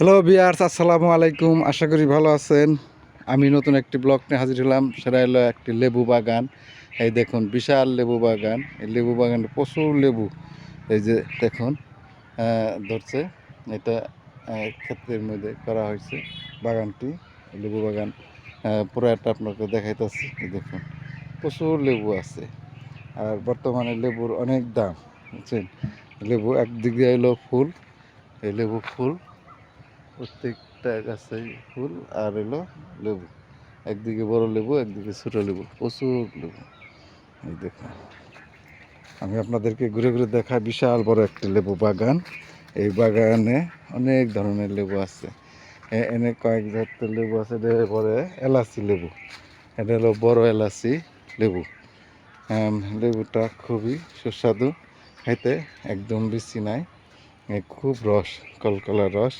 Hello বিয়ার্স আসসালামু আলাইকুম। আশা করি ভালো আছেন। আমি নতুন একটি ব্লগ নিয়ে হাজির হলাম। সেটা হলো একটি লেবু বাগান। এই দেখুন, বিশাল লেবু বাগান। এই লেবু বাগানে প্রচুর লেবু। এই যে দেখুন ধরছে। এটা ক্ষেত্রের মধ্যে করা হয়েছে বাগানটি, লেবু বাগান। পুরো একটা আপনাকে দেখাইতেছি। দেখুন, প্রচুর লেবু আছে। আর বর্তমানে লেবুর অনেক দাম। বুঝছেন? লেবু একদিকে এলো ফুল। এই লেবু ফুল প্রত্যেকটা গাছে ফুল আর এলো লেবু। একদিকে বড় লেবু, একদিকে ছোট লেবু, প্রচুর লেবু। এই দেখুন। আমি আপনাদেরকে ঘুরে ঘুরে দেখা বিশাল বড় একটি লেবু বাগান। এই বাগানে অনেক ধরনের লেবু আছে। এনে কয়েক জাতের লেবু আছে পরে এলাচি লেবু। এটা হলো বড় এলাচি লেবু। লেবুটা খুবই সুস্বাদু খাইতে একদম বেশি নাই খুব রস কলকলার রস।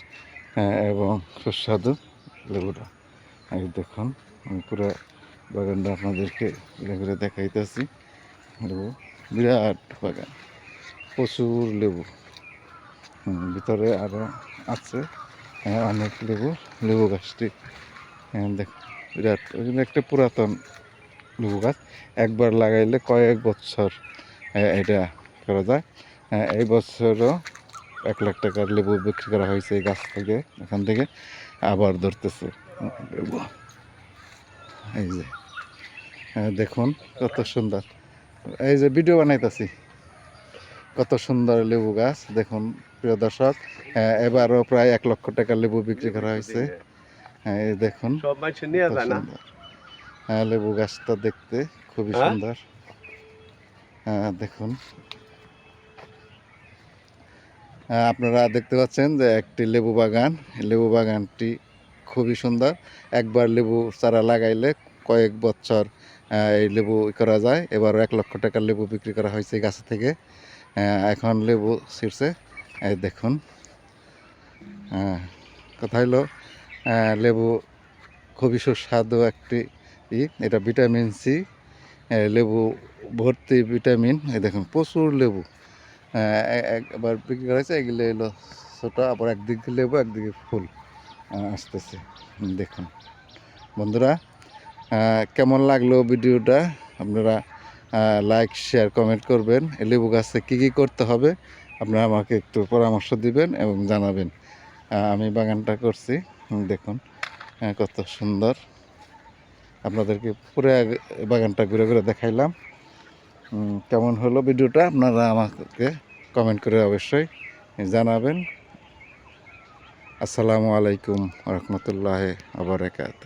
এবং সুস্বাদু লেবুটা। এই দেখুন আমি পুরো বাগানটা আপনাদেরকে ঘুরে দেখাইতেছি। লেবু বিরাট বাগান প্রচুর লেবু। ভিতরে আরও আছে হ্যাঁ, অনেক লেবু লেবু গাছটি। হ্যাঁ, দেখ বিরাট একটা পুরাতন লেবু গাছ। একবার লাগাইলে কয়েক বছর হ্যাঁ, এটা করা যায়। হ্যাঁ, এই বছরও এক লাখ টাকার লেবু বিক্রি করা হয়েছে এই গাছ থেকে এখান থেকে আবার ধরতেছে। লেবু এই যে হ্যাঁ, দেখুন কত সুন্দর। এই যে ভিডিও বানাইতেছি। কত সুন্দর লেবু গাছ দেখুন প্রিয় দর্শক। হ্যাঁ, এবারও প্রায় এক লক্ষ টাকার লেবু বিক্রি করা হয়েছে। হ্যাঁ এই দেখুন। হ্যাঁ লেবু গাছটা দেখতে খুবই? সুন্দর। হ্যাঁ দেখুন আপনারা দেখতে পাচ্ছেন যে একটি লেবু বাগান। লেবু বাগানটি খুবই সুন্দর। একবার লেবু চারা লাগাইলে কয়েক বছর এই লেবু করা যায়। এবার এক লক্ষ টাকার লেবু বিক্রি করা হয়েছে গাছ থেকে। এখন লেবু ছিঁড়ছে। দেখুন। কথা হলো লেবু খুবই সুস্বাদু একটি ই, এটা ভিটামিন সি লেবু ভর্তি ভিটামিন। এই দেখুন, প্রচুর লেবু। একবার বিক্রি করা হয়েছে, এগুলো এলো ছোটো, আবার একদিকে লেবু, একদিকে ফুল আসতেছে। দেখুন। বন্ধুরা কেমন লাগল ভিডিওটা? আপনারা লাইক শেয়ার কমেন্ট করবেন। লেবু গাছে কী কী করতে হবে? আপনারা আমাকে একটু পরামর্শ দিবেন এবং জানাবেন। আমি বাগানটা করছি। দেখুন কত সুন্দর। আপনাদেরকে পুরো বাগানটা ঘুরে ঘুরে দেখাইলাম। কেমন হলো ভিডিওটা আপনারা আমাকে কমেন্ট করে অবশ্যই জানাবেন। আসসালামু আলাইকুম রহমতুল্লাহ আবরাকাত